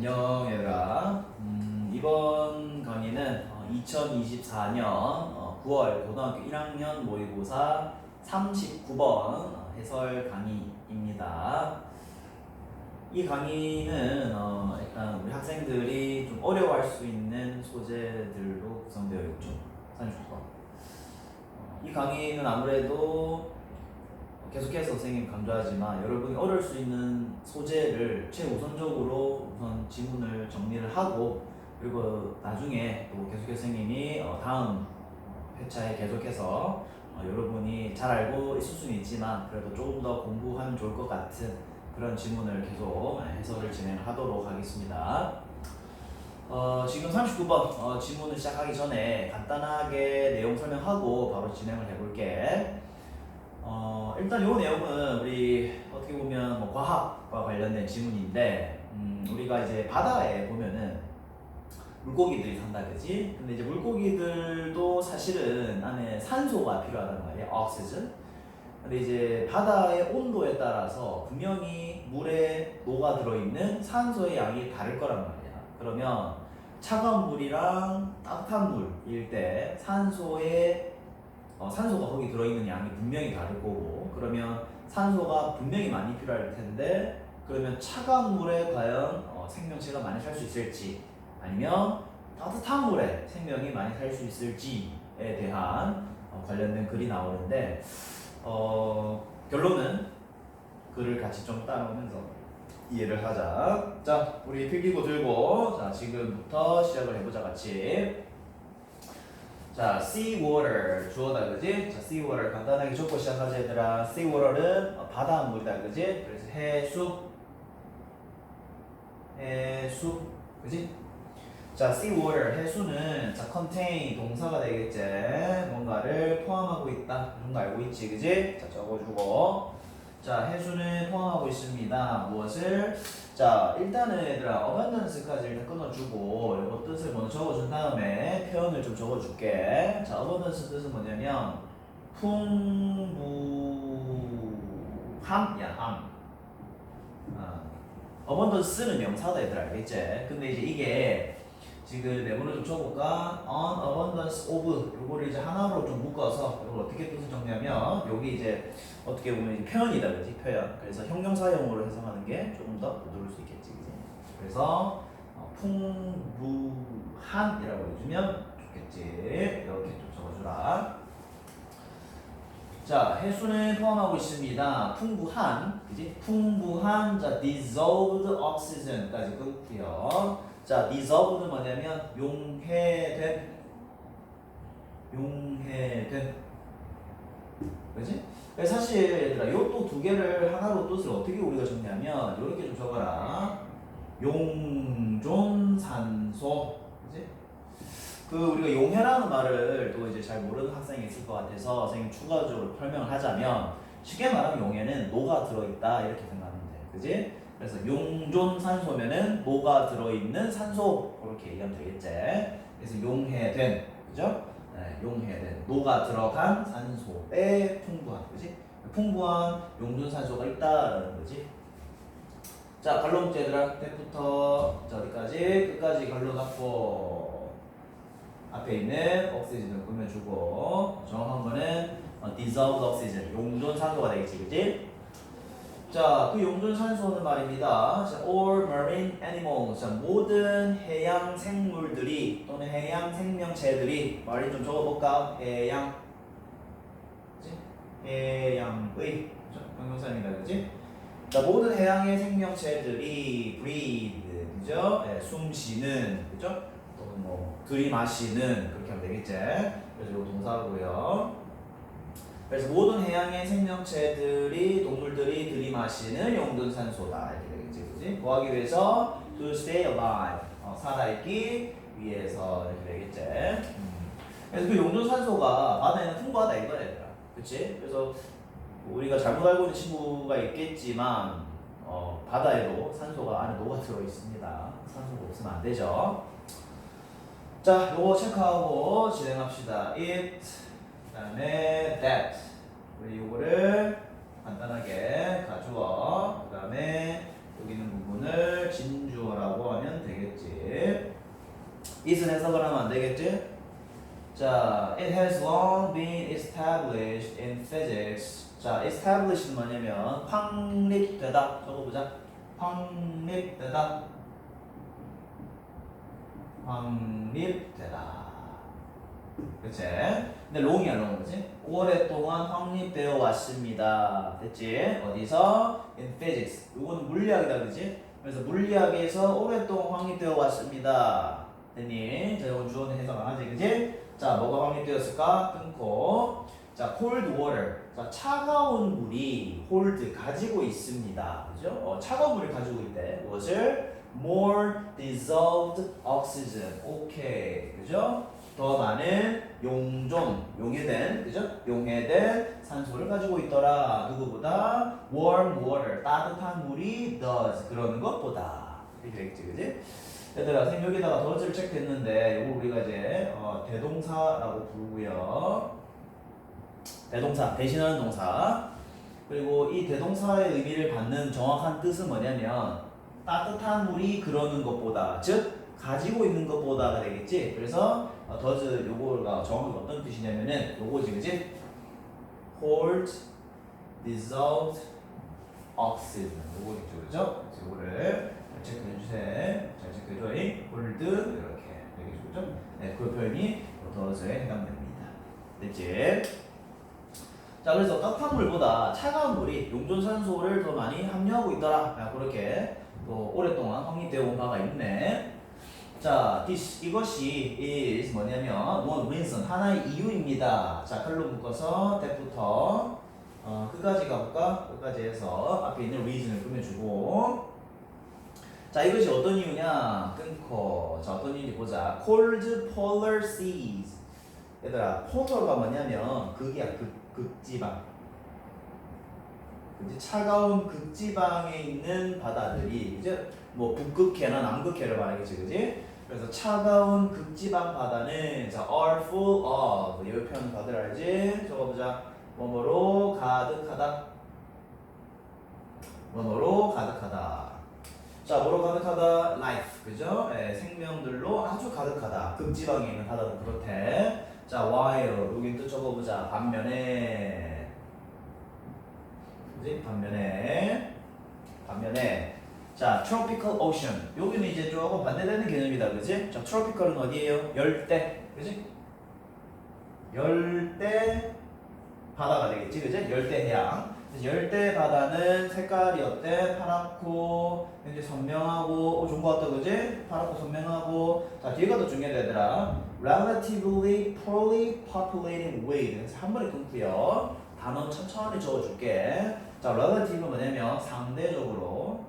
안녕 얘들아. 음, 이번 강의는 2024년 9월 고등학교 1학년 모의고사 39번 해설 강의입니다. 이 강의는 어, 일단 우리 학생들이 좀 어려워할 수 있는 소재들로 구성되어 있죠. 39번. 어, 이 강의는 아무래도 계속해서 선생님 강조하지만 여러분이 어려울 수 있는 소재를 최우선적으로 우선 지문을 정리를 하고 그리고 나중에 또 계속해서 선생님이 어, 다음 회차에 계속해서 어, 여러분이 잘 알고 있을 수는 있지만 그래도 조금 더 공부하면 좋을 것 같은 그런 지문을 계속 해설을 진행하도록 하겠습니다. 어, 지금 39번 어, 지문을 시작하기 전에 간단하게 내용 설명하고 바로 진행을 해볼게. 어, 일단 이 내용은 우리 어떻게 보면 뭐 과학과 관련된 지문인데 음, 우리가 이제 바다에 보면은 물고기들이 산다 그지? 근데 이제 물고기들도 사실은 안에 산소가 필요하단 말이야 오xygen 근데 이제 바다의 온도에 따라서 분명히 물에 녹아 들어있는 산소의 양이 다를 거란 말이야 그러면 차가운 물이랑 따뜻한 물일 때 산소의 어, 산소가 거기 들어있는 양이 분명히 다를 거고 그러면 산소가 분명히 많이 필요할 텐데 그러면 차가운 물에 과연 어, 생명체가 많이 살 수 있을지 아니면 따뜻한 물에 생명이 많이 살 수 있을지에 대한 어, 관련된 글이 나오는데 어, 결론은 글을 같이 좀 따라오면서 이해를 하자. 자, 우리 필기구 들고 자 지금부터 시작을 해보자 같이. 자, sea water 주어다 그지? 자, sea water 간단하게 적고 시작하자 얘들아. sea water는 어, 바닷물이다 그지? 그래서 해수 해수 그지? 자, sea water 해수는 자 contain 동사가 되겠지. 뭔가를 포함하고 있다. 이런 거 알고 있지, 그지? 자, 적어주고. 자, 해수는 포함하고 있습니다. 무엇을? 자, 일단은 얘들아, abundance까지 일단 끊어주고, 이거 뜻을 먼저 적어준 다음에 표현을 좀 적어줄게. 자, abundance 뜻은 뭐냐면, 풍부함, 야, 함. 아, abundance는 명사다, 얘들아, 알겠지? 근데 이제 이게 지금 내문을 좀 쳐볼까? on abundance of 요거를 이제 하나로 좀 묶어서 이걸 어떻게 뜻을 정리하면 여기 이제 어떻게 보면 이제 표현이다 그지? 표현. 그래서 형용사형으로 해석하는 게 조금 더 부드러울 수 있겠지 그지? 그래서 어, 풍부한이라고 해주면 좋겠지. 이렇게 좀 적어주라 자 해수는 포함하고 있습니다. 풍부한 그지? 풍부한 자 dissolved oxygen까지 끊고요. 자, dissolved는 뭐냐면 용해된 용해된. 그지? 그래서 사실 얘들아 요또두 개를 하나로 뜻을 어떻게 우리가 정리하면 이렇게 좀 적어라. 용존산소 그 우리가 용해라는 말을 또 이제 잘 모르는 학생이 있을 것 같아서 선생님 추가적으로 설명을 하자면 쉽게 말하면 용해는 녹아 들어있다 이렇게 생각하면 돼 그지? 그래서 용존 산소면은 뭐가 들어있는 산소 그렇게 얘기하면 되겠지. 그래서 용해된 그죠? 네, 용해된 녹아 들어간 산소에 풍부한 그지? 풍부한 용존 산소가 있다라는 거지. 자 갈로 문제 얘들아 때부터 자 어디까지 끝까지 갈로 잡고 앞에 있는 옥시즌을 꾸며주고 정확한 거는 어, dissolved oxygen 용존 산소가 되겠지 그지? 자, 그 용존 산소는 말입니다. 자, all marine animals. 자, 모든 해양 생물들이 또는 해양 생명체들이 말이 좀 적어볼까? 해양. 그지? 해양의. 그죠? 형용사입니다. 그지? 자, 모든 해양의 생명체들이 breathe. 그죠? 네, 숨 쉬는. 그죠? 들이마시는. 그렇게 하면 되겠지? 그래서 이거 동사고요. 그래서 모든 해양의 생명체들이 동물들이 들이마시는 용존산소다 이렇게 되겠지, 그지? 구하기 위해서 to stay alive 어, 살아있기 위해서 이렇게 되겠지. 음. 그래서 그 용존산소가 바다에는 풍부하다 이거야, 얘들아. 그치? 그래서 우리가 잘못 알고 있는 친구가 있겠지만 어, 바다에도 산소가 안에 녹아 들어 있습니다. 산소가 없으면 안 되죠. 자, 요거 체크하고 진행합시다. It 그 다음에 that 우리 요거를 간단하게 가주어 그다음에 여기 있는 부분을 진주어라고 하면 되겠지. is는 해석을 하면 안 되겠지? 자, it has long been established in physics. 자, establish는 뭐냐면 확립되다. 적어보자. 확립되다. 확립되다. 그치? 근데 롱이야, 롱, 그치? 오랫동안 확립되어 왔습니다. 됐지? 어디서? In physics. 이거는 물리학이다, 그치? 그래서 물리학에서 오랫동안 확립되어 왔습니다. 됐니? 자, 이건 주어는 해석 안 하지, 그치? 자, 뭐가 확립되었을까? 끊고. 자, cold water. 자, 차가운 물이 hold 가지고 있습니다. 그죠? 어, 차가운 물을 가지고 있대. 무엇을? More dissolved oxygen. 오케이. 그죠? 더 많은 용존, 용해된, 그죠? 용해된 산소를 가지고 있더라. 누구보다? warm water. 따뜻한 물이 does. 그러는 것보다. 이렇게 되겠지, 그지? 얘들아, 선생님 여기다가 does를 체크했는데, 이거 우리가 이제, 어, 대동사라고 부르고요. 대동사, 대신하는 동사. 그리고 이 대동사의 의미를 받는 정확한 뜻은 뭐냐면 따뜻한 물이 그러는 것보다 즉 가지고 있는 것보다가 되겠지. 그래서 어, does 요거가 정확히 어떤 뜻이냐면은 요거지 그지? hold dissolved oxygen 요거겠죠 그죠? 요거를 잘 체크해 주세요. 잘 체크해 줘요. hold 이렇게 되겠죠 그죠? 네, 그 표현이 does에 해당됩니다. 됐지? 자 그래서 따뜻한 물보다 차가운 물이 용존 산소를 더 많이 함유하고 있더라 야, 그렇게 또 오랫동안 확립되어 온 바가 있네. 자 this 이것이 is 뭐냐면 one reason 하나의 이유입니다. 자 칼로 묶어서 that부터 어, 끝까지 가볼까? 끝까지 해서 앞에 있는 reason을 꾸며주고. 자 이것이 어떤 이유냐? 끊고. 자 어떤 이유인지 보자. cold polar seas. 얘들아 포도가 뭐냐면 극이야. 극, 극지방 그지 차가운 극지방에 있는 바다들이 이제 뭐 북극해나 남극해를 말하겠지 그지? 그래서 차가운 극지방 바다는 자 are full of. 이 표현 다들 알지? 적어보자. 뭐뭐로 가득하다. 뭐뭐로 가득하다. 자 뭐로 가득하다? life 그죠? 예, 생명들로 아주 가득하다. 극지방에 있는 바다는 그렇대. 자, while. 여기 또 적어보자. 반면에 그지? 반면에 반면에 자, tropical ocean 여기는 이제 조금 반대되는 개념이다, 그지? 자, tropical은 어디예요? 열대, 그지? 열대 바다가 되겠지, 그지? 열대 해양. 열대 바다는 색깔이 어때? 파랗고 굉장히 선명하고 어, 좋은 것 같다, 그지? 파랗고 선명하고 자, 뒤에가 더 중요하더라. relatively poorly populated with 그래서 한 번에 끊고요. 단어 천천히 적어줄게. 자, relative 뭐냐면 상대적으로.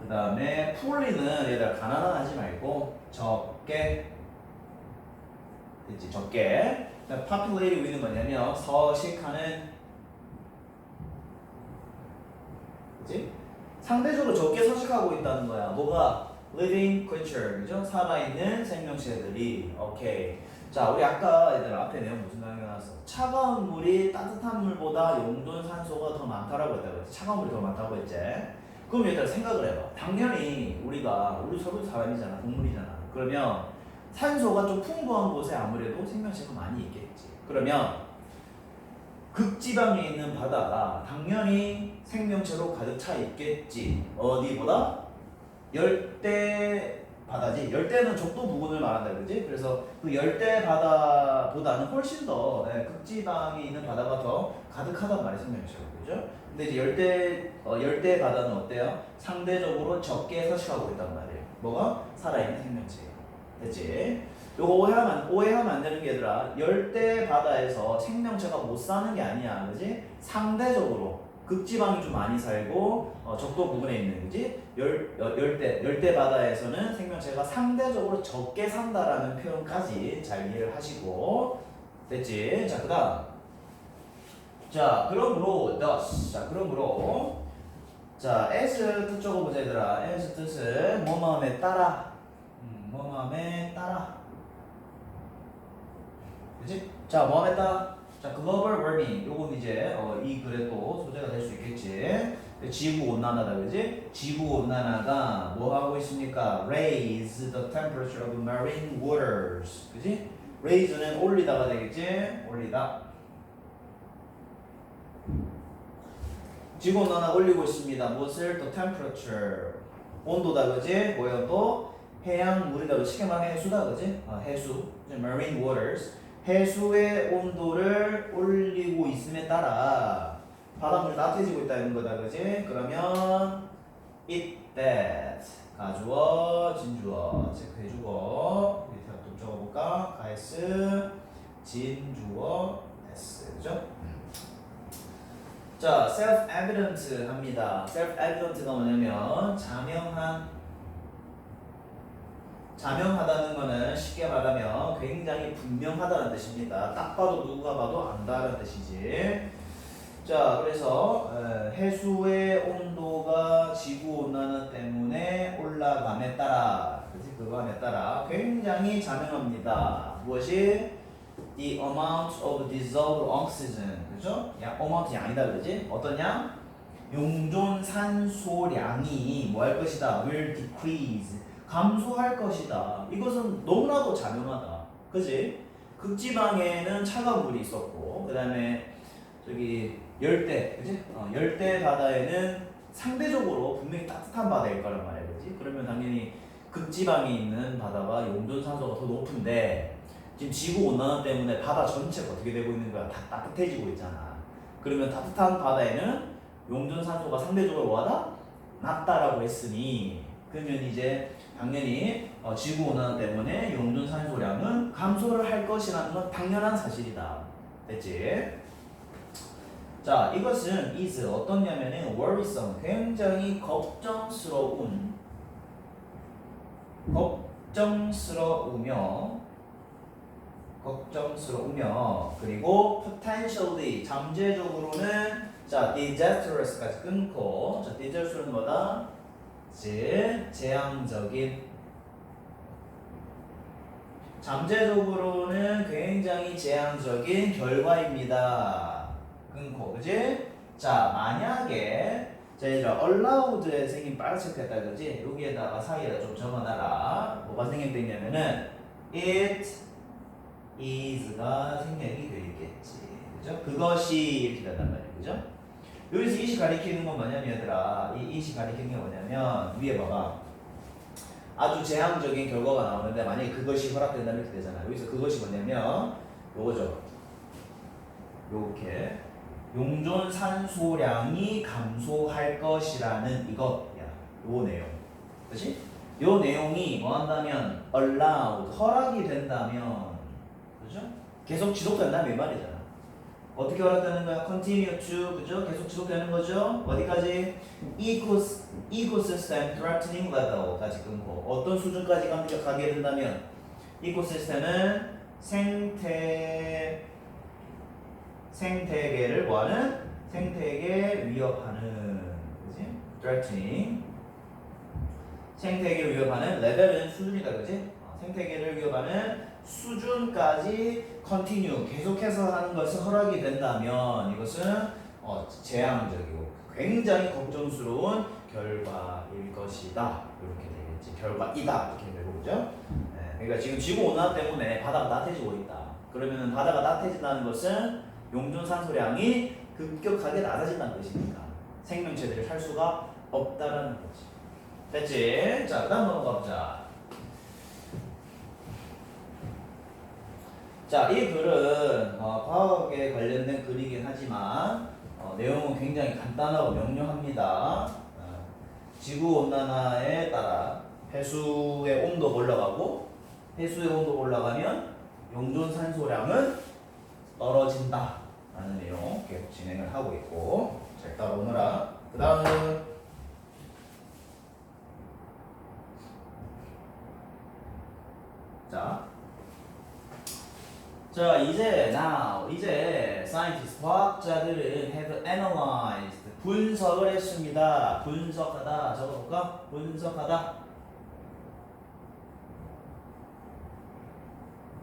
그 다음에 poorly는 얘들아 가난하지 말고 적게. 됐지? 적게. populated with는 뭐냐면 서식하는. 그지? 상대적으로 적게 서식하고 있다는 거야. 뭐가? living creature, 그죠? 살아있는 생명체들이. 오케이. 자, 우리 아까 얘들 앞에 내용 무슨 가 나왔어? 차가운 물이 따뜻한 물보다 용존 산소가 더 많다라고 했다고 했지. 차가운 물이 더 많다고 했지. 그럼 얘들 생각을 해봐. 당연히 우리가 우리 서로 사람이잖아, 동물이잖아. 그러면 산소가 좀 풍부한 곳에 아무래도 생명체가 많이 있겠지. 그러면 극지방에 있는 바다가 당연히 생명체로 가득 차 있겠지. 어디보다? 열대 바다지. 열대는 적도 부근을 말한다, 그지? 그래서 그 열대 바다보다는 훨씬 더 예, 극지방에 있는 바다가 더 가득하단 말이 생명체로, 그죠? 근데 이제 열대 어, 열대 바다는 어때요? 상대적으로 적게 서식하고 있단 말이에요. 뭐가 살아있는 생명체예요. 됐지? 요거 오해하면 오해하면 안 되는 게 얘들아 열대 바다에서 생명체가 못 사는 게 아니야, 그지? 상대적으로 극지방이 좀 많이 살고 어, 적도 부근에 있는 거지? 열, 열- 열대 열대 바다에서는 생명체가 상대적으로 적게 산다라는 표현까지 잘 이해를 하시고. 됐지? 자 그다음. 자 그러므로 thus. 자 그러므로. 자 as 뜻 적어보자 얘들아. as 뜻은 뭐 마음에 따라? 음, 뭐 마음에 따라? 그지? 자 마음에 따라 자, 글로벌 워밍. 요건 이제 어, 이 글에 또 소재가 될 수 있겠지. 지구 온난화다, 그지? 지구 온난화가 뭐 하고 있습니까? Raise the temperature of marine waters. 그지? raise는 올리다가 되겠지? 올리다. 지구 온난화 올리고 있습니다. 무엇을? The temperature. 온도다, 그지? 뭐야 또? 해양 물이다, 쉽게 말해 해수다, 그지? 아, 해수. marine waters. 해수의 온도를 올리고 있음에 따라 바닷물이 따뜻해지고 있다는 거다, 그지? 그러면 it that 가주어, 진주어 체크해주고 밑에 또 적어볼까? 가스, 진주어, s 그죠? 자, self-evident 합니다. self-evident가 뭐냐면 자명한 자명하다는 거는 쉽게 말하면 굉장히 분명하다는 뜻입니다. 딱 봐도 누가 봐도 안다는 뜻이지. 자, 그래서 에, 해수의 온도가 지구 온난화 때문에 올라감에 따라, 그지? 그감에 따라 굉장히 자명합니다. 무엇이? The amount of dissolved oxygen, 그죠? 야, amount이 양이다, 그지? 어떤 양? 용존 산소량이 뭐 할 것이다? will decrease. 감소할 것이다. 이것은 너무나도 자명하다. 그지? 극지방에는 차가운 물이 있었고, 그 다음에 저기 열대, 그지? 어, 열대 바다에는 상대적으로 분명히 따뜻한 바다일 거란 말이야, 그지? 그러면 당연히 극지방에 있는 바다가 용존 산소가 더 높은데 지금 지구 온난화 때문에 바다 전체가 어떻게 되고 있는 거야? 다 따뜻해지고 있잖아. 그러면 따뜻한 바다에는 용존 산소가 상대적으로 뭐하다? 낮다라고 했으니 그러면 이제 당연히 어, 지구 온난화 때문에 용존 산소량은 감소를 할 것이라는 건 당연한 사실이다. 됐지? 자, 이것은 is 어떻냐면은 worrisome 굉장히 걱정스러운 걱정스러우며 걱정스러우며 그리고 potentially 잠재적으로는 자 disastrous까지 끊고 자 disastrous는 뭐다? 즉 재앙적인 잠재적으로는 굉장히 재앙적인 결과입니다. 끊고 그지? 자 만약에 자 이제 allowed에 생긴 빨간색 했다 그지? 여기에다가 사이에다 좀 적어놔라. 뭐가 생략되냐면은 it is가 생략이 되겠지. 그죠? 그것이 이렇게 된단 말이에요. 그죠? 여기서 이시 가리키는 건 뭐냐면 얘들아 이 이시 가리키는 게 뭐냐면 위에 봐봐. 아주 재앙적인 결과가 나오는데 만약에 그것이 허락된다면 이렇게 되잖아. 여기서 그것이 뭐냐면 요거죠. 요렇게 용존 산소량이 감소할 것이라는 이것야. 요 내용. 그치? 요 내용이 뭐 한다면 allowed 허락이 된다면. 그죠? 계속 지속된다면 이 말이잖아 어떻게 허락되는 거야? continue to 그죠? 계속 지속되는 거죠? 어디까지? ecos, ecosystem threatening level까지 끊고 어떤 수준까지 가- 가게 된다면 ecosy스템은 생태 생태계를 뭐하는? 생태계 위협하는 그지? threatening 생태계를 위협하는 레벨은 수준이다 그지? 어, 생태계를 위협하는 수준까지 컨티뉴 계속해서 하는 것이 허락이 된다면 이것은 어, 재앙적이고 굉장히 걱정스러운 결과일 것이다 이렇게 되겠지 결과이다 이렇게 되고 그죠? 네, 그러니까 지금 지구 온난화 때문에 바다가 따뜻해지고 있다. 그러면 바다가 따뜻해진다는 것은 용존 산소량이 급격하게 낮아진다는 뜻이니까 생명체들이 살 수가 없다라는 거지. 됐지? 자, 그다음 넘어가 보자. 자, 이 글은 어, 과학에 관련된 글이긴 하지만 어, 내용은 굉장히 간단하고 명료합니다. 어, 지구 온난화에 따라 해수의 온도가 올라가고 해수의 온도가 올라가면 용존 산소량은 떨어진다. 라는 내용 계속 진행을 하고 있고 잘 따라오느라 그 다음은 자 자 이제 now 이제 scientist 과학자들은 have analyzed 분석을 했습니다. 분석하다 적어볼까? 분석하다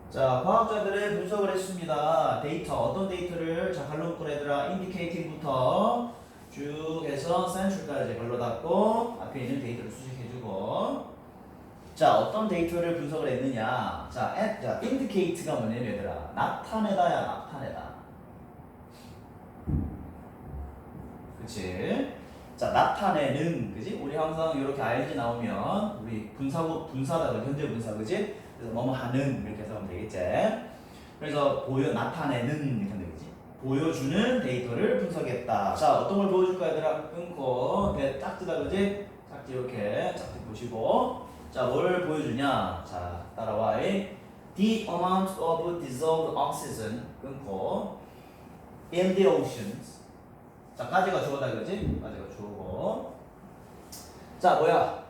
자, 과학자들의 분석을 했습니다. 데이터, 어떤 데이터를, 자, 갈로 얘들아, 인디케이팅부터 쭉 해서 센출까지 갈로 닫고, 앞에 있는 데이터를 수식해주고, 자, 어떤 데이터를 분석을 했느냐. 자, at, 자, indicate가 뭐냐면 얘들아, 나타내다야, 나타내다. 그치? 자, 나타내는, 그지? 우리 항상 이렇게 ING 나오면, 우리 분사고, 분사다, 현재 분사, 그지? 그래서 뭐뭐 하는, 이렇게 해서 하면 되겠지? 그래서 보여, 나타내는, 이렇게 하면 되겠지? 보여주는 데이터를 분석했다. 자, 어떤 걸 보여줄까, 얘들아? 끊고, 배 짝지다, 그지? 짝지 이렇게, 짝지 보시고. 자, 뭘 보여주냐? 자, 따라와. The amount of dissolved oxygen, 끊고, in the oceans. 자, 까지가 주어다 그지? 까지가 주어고. 자, 뭐야?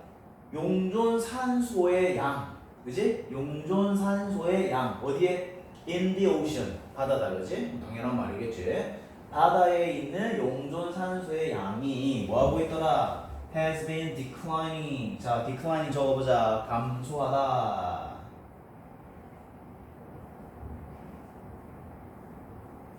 용존 산소의 양. 그지? 용존 산소의 양. 어디에? In the ocean. 바다다 그지? 당연한 말이겠지. 바다에 있는 용존 산소의 양이 뭐하고 있더라? Has been declining. 자, declining 적어보자. 감소하다.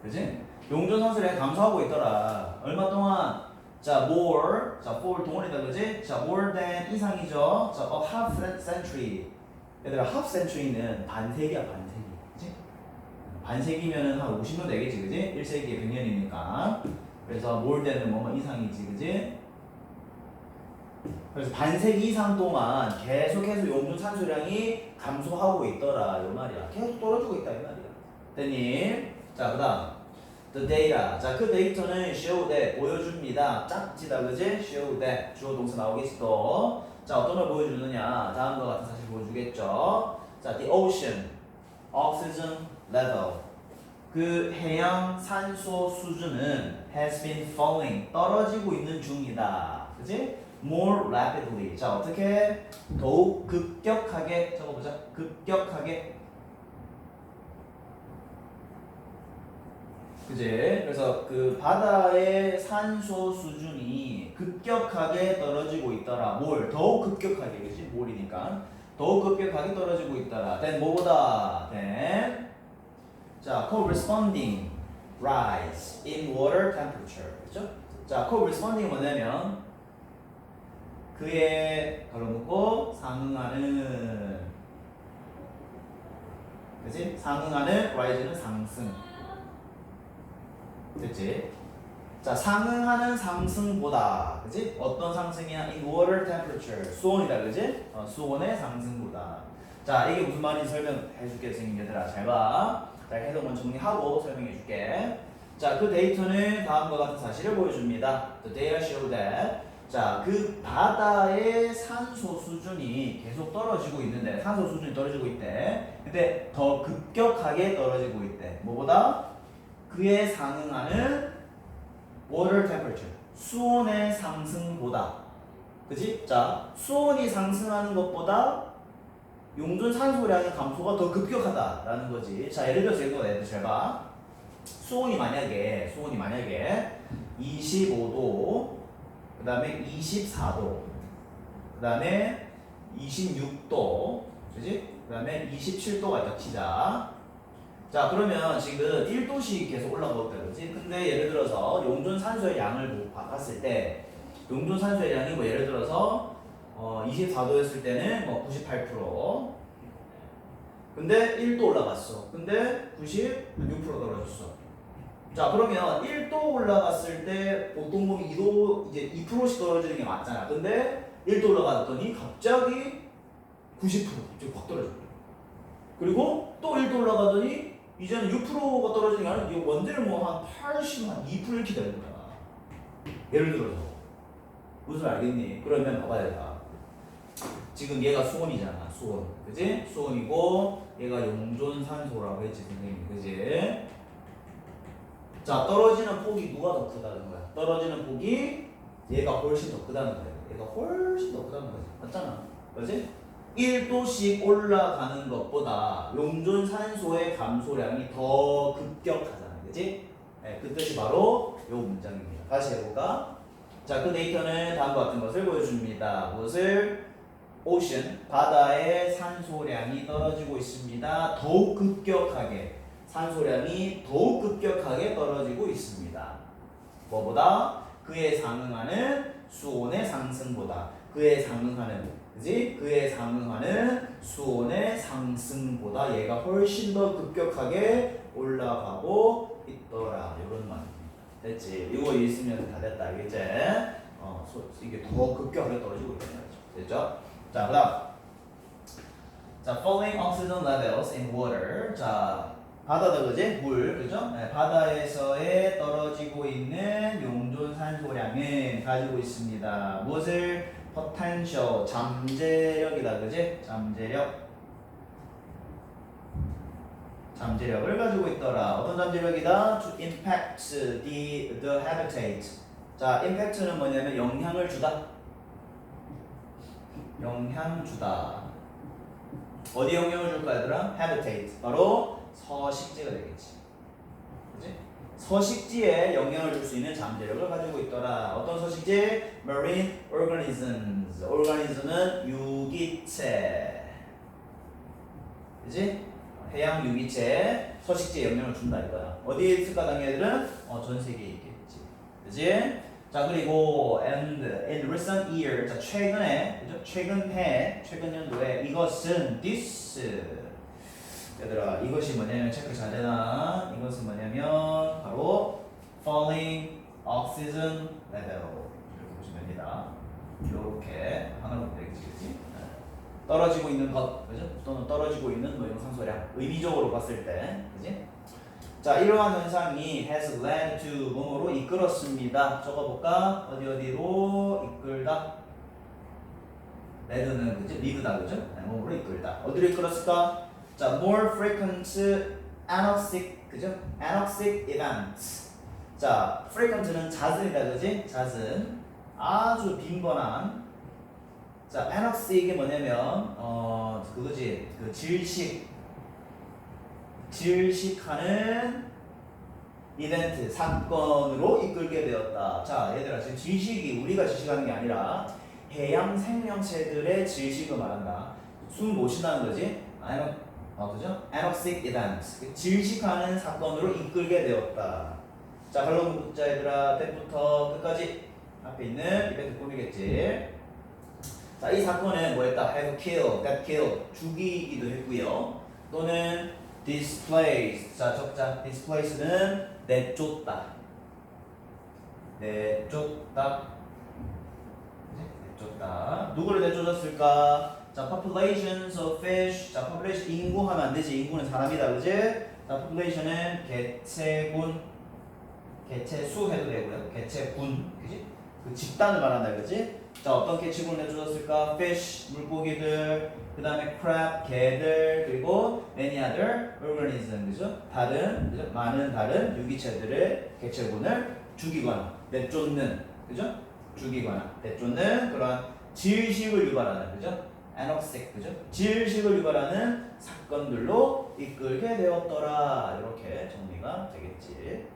그지? 용존 산소량이 감소하고 있더라. 얼마 동안? 자, more. 자, for 동원이다, 그지? 자, more than 이상이죠. 자, a half century. 얘들아, half century는 반세기야, 반세기. 그지? 반세기면은 한 50년 되겠지, 그지? 1세기에 100년이니까. 그래서 more than은 뭐뭐 이상이지, 그지? 그래서 반세기 이상 동안 계속해서 용존 산소량이 감소하고 있더라, 이 말이야. 계속 떨어지고 있다, 이 말이야. 됐니? 자, 그 다음. The data. 자, 그 데이터는 show that 보여줍니다. 짝지다, 그지? show that. 주어 동사 나오겠지 또. 자, 어떤 걸 보여주느냐. 다음과 같은 사실 보여주겠죠. 자, the ocean. oxygen level. 그 해양 산소 수준은 has been falling. 떨어지고 있는 중이다. 그지? more rapidly. 자, 어떻게? 더욱 급격하게 적어 보자. 급격하게 그지? 그래서 그 바다의 산소 수준이 급격하게 떨어지고 있더라. 뭘? 더욱 급격하게, 그지? 뭘이니까. 더욱 급격하게 떨어지고 있더라. then 뭐보다? then 자, corresponding rise in water temperature. 그죠? 자, corresponding 뭐냐면 그에 걸어놓고 상응하는 그지? 상응하는 rise는 상승. 됐지? 자, 상응하는 상승보다, 그지? 어떤 상승이야? in water temperature. 수온이다, 그지? 어, 수온의 상승보다. 자, 이게 무슨 말인지 설명해 줄게, 선생님 얘들아. 잘 봐. 자, 해석만 정리하고 설명해 줄게. 자, 그 데이터는 다음과 같은 사실을 보여줍니다. The data show that. 자, 그 바다의 산소 수준이 계속 떨어지고 있는데, 산소 수준이 떨어지고 있대. 근데 더 급격하게 떨어지고 있대. 뭐보다? 그에 상응하는 water temperature 수온의 상승보다 그지? 자 수온이 상승하는 것보다 용존 산소량의 감소가 더 급격하다라는 거지. 자 예를 들어서 이거 내가 잘봐. 수온이 만약에 수온이 만약에 25도 그 다음에 24도 그 다음에 26도 그지? 그 다음에 27도가 있다 치자. 자 그러면 지금 1도씩 계속 올라가고 그지? 근데 예를 들어서 용존 산소의 양을 뭐 봤을 때 용존 산소의 양이 뭐 예를 들어서 어 24도였을 때는 뭐 98% 근데 1도 올라갔어 근데 96% 떨어졌어 자 그러면 1도 올라갔을 때 보통 보면 2도 이제 2%씩 떨어지는 게 맞잖아 근데 1도 올라갔더니 갑자기 90% 갑자기 확 떨어져 그리고 또 1도 올라가더니 이제는 6%가 떨어지는 게 아니라 이게 원대를 뭐한 80, 한 2% 이렇게 되는 거야. 예를 들어서. 무슨 말 알겠니? 그러면 봐봐야 돼. 지금 얘가 수온이잖아, 수온. 그지? 수온이고, 얘가 용존 산소라고 했지, 선생님. 그지? 자, 떨어지는 폭이 누가 더 크다는 거야? 떨어지는 폭이 얘가 훨씬 더 크다는 거야. 얘가 훨씬 더 크다는 거지. 맞잖아. 그지? 1도씩 올라가는 것보다 용존 산소의 감소량이 더 급격하잖아요. 그지? 네, 그 뜻이 바로 요 문장입니다. 다시 해볼까? 자, 그 데이터는 다음과 같은 것을 보여줍니다. 무엇을? Ocean 바다의 산소량이 떨어지고 있습니다. 더욱 급격하게 산소량이 더욱 급격하게 떨어지고 있습니다. 뭐보다 그에 상응하는 수온의 상승보다 그에 상응하는 그지 그에 상응하는 수온의 상승보다 얘가 훨씬 더 급격하게 올라가고 있더라 이런 말입니다. 됐지? 이거 있으면 다 됐다 알겠지? 어 소- 이게 더 급격하게 떨어지고 있다는 거죠. 됐죠? 자 그 다음 자 falling oxygen levels in water 자 바다다 그지? 물 그죠? 네, 바다에서의 떨어지고 있는 용존 산소량은 가지고 있습니다. 무엇을 potential 잠재력이다 그지? 잠재력 잠재력을 가지고 있더라. 어떤 잠재력이다? To impact the the habitat. 자, impact는 뭐냐면 영향을 주다. 영향 주다. 어디 영향을 줄까 얘들아? habitat. 바로 서식지가 되겠지. 그지? 서식지에 영향을 줄 수 있는 잠재력을 가지고 있더라. 어떤 서식지? marine organisms. organism은 유기체. 그지? 해양 유기체 서식지에 영향을 준다 이거야. 어디에 있을까 당연히들은 어, 전 세계에 있겠지. 그지? 자 그리고 and in recent year 자 최근에 그죠? 최근 해 최근 연도에 이것은 this 얘들아 이것이 뭐냐면 체크 잘 되나 이것은 뭐냐면 바로 falling oxygen level 이렇게 보시면 됩니다. 이렇게 하나로 되겠지? 네. 떨어지고 있는 것, 그죠? 또는 떨어지고 있는 뭐 이런 상소량 의미적으로 봤을 때, 그지? 자, 이러한 현상이 has led to 뭐뭐로 이끌었습니다. 적어볼까? 어디 어디로 이끌다? lead다 그죠? 네, 뭐뭐로 이끌다. 어디로 이끌었을까? 자, more frequent anoxic 그죠? anoxic events. 자, frequent는 잦은이다 그지? 잦은 아주 빈번한 자, anoxic이 뭐냐면 어 그거지 그 질식 질식하는 이벤트 사건으로 이끌게 되었다. 자, 얘들아 지금 질식이 우리가 질식하는 게 아니라 해양 생명체들의 질식을 말한다. 숨못 쉰다는 거지. 아노 어 그죠? anoxic event 질식하는 사건으로 이끌게 되었다. 자, 결론 문자 얘들아 때부터 끝까지 앞에 있는 이벤트 꾸미겠지. 자, 이 사건은 뭐였다? have killed, got killed, 죽이기도 했고요. 또는 displace, 자 적자, displace는 내쫓다, 내쫓다, 그지? 내쫓다. 누구를 내쫓았을까? 자, populations of fish, 자 population 인구 하면 안 되지. 인구는 사람이다, 그지? 자, population은 개체군, 개체수 해도 되고요. 개체군, 그지? 그 집단을 말한다, 그지? 자 어떤 개체군을 내주었을까? fish 물고기들 그 다음에 crab 개들 그리고 many other organism 그죠? 다른 그죠? 많은 다른 유기체들의 개체군을 죽이거나 내쫓는 그죠? 죽이거나 내쫓는 그런 질식을 유발하는 그죠? anoxic 그죠? 질식을 유발하는 사건들로 이끌게 되었더라 이렇게 정리가 되겠지.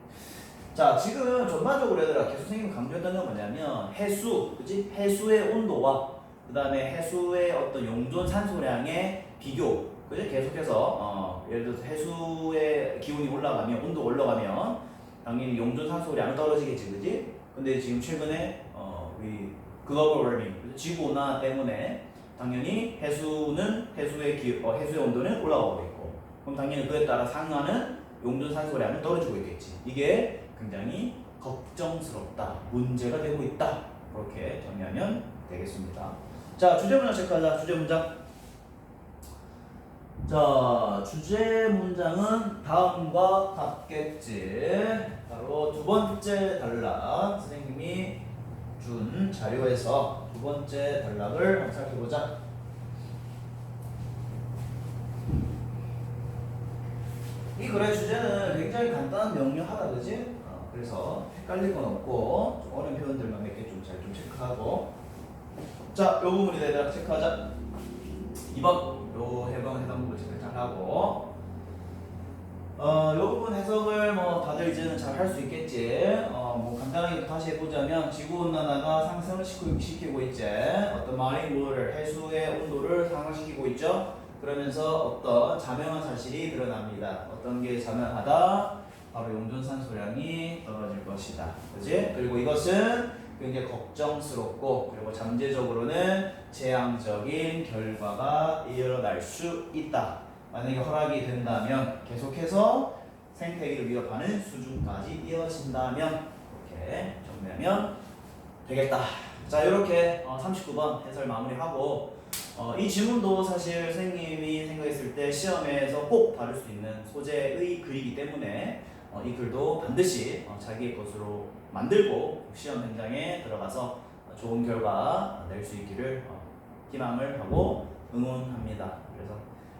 자 지금 전반적으로 얘들아 계속 선생님 강조했던 건 뭐냐면 해수 그지 해수의 온도와 그 다음에 해수의 어떤 용존 산소량의 비교 그지 계속해서 어, 예를 들어서 해수의 기온이 올라가면 온도 올라가면 당연히 용존 산소량은 떨어지겠지 그지 근데 지금 최근에 어, 우리 글로벌 워밍 그죠? 지구 온난화 때문에 당연히 해수는 해수의 기 어, 해수의 온도는 올라가고 있고 그럼 당연히 그에 따라 상하는 용존 산소량은 떨어지고 있겠지. 이게 굉장히 걱정스럽다, 문제가 되고 있다. 그렇게 정리하면 되겠습니다. 자, 주제 문장 체크하자. 주제 문장. 자, 주제 문장은 다음과 같겠지. 바로 두 번째 단락 선생님이 준 자료에서 두 번째 단락을 살펴보자. 이 글의 주제는 굉장히 간단한 명료하다, 그지? 어, 그래서 헷갈릴 건 없고 좀 어려운 표현들만 몇 개 좀 잘 좀 체크하고 자, 요 부분이 얘들아 체크하자 2번 요 해방 해당 부분 체크 잘 하고 어, 어, 이 부분 해석을 뭐 다들 이제는 잘 할 수 있겠지. 어, 뭐 간단하게 다시 해보자면 지구 온난화가 상승을 시키고, 있지. 어떤 마린 워를 해수의 온도를 상승시키고 있죠. 그러면서 어떤 자명한 사실이 드러납니다. 어떤 게 자명하다? 바로 용존산 소량이 떨어질 것이다. 그지? 그리고 이것은 굉장히 걱정스럽고 그리고 잠재적으로는 재앙적인 결과가 일어날 수 있다. 만약에 허락이 된다면 계속해서 생태계를 위협하는 수준까지 이어진다면 이렇게 정리하면 되겠다. 자 이렇게 39번 해설 마무리하고 어, 이 질문도 사실 선생님이 생각했을 때 시험에서 꼭 다룰 수 있는 소재의 글이기 때문에 어, 이 글도 반드시 어, 자기의 것으로 만들고 시험 현장에 들어가서 어, 좋은 결과 낼 수 있기를 어, 희망을 하고 응원합니다. 그래서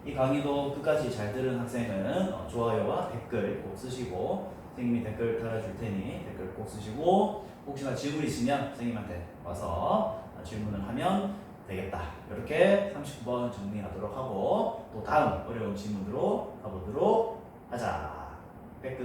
이 강의도 끝까지 잘 들은 학생은 어, 좋아요와 댓글 꼭 쓰시고 선생님이 댓글 달아줄 테니 댓글 꼭 쓰시고 혹시나 질문 있으면 선생님한테 와서 어, 질문을 하면 되겠다. 이렇게 39번 정리하도록 하고 또 다음 어려운 질문으로 가보도록 하자. 那个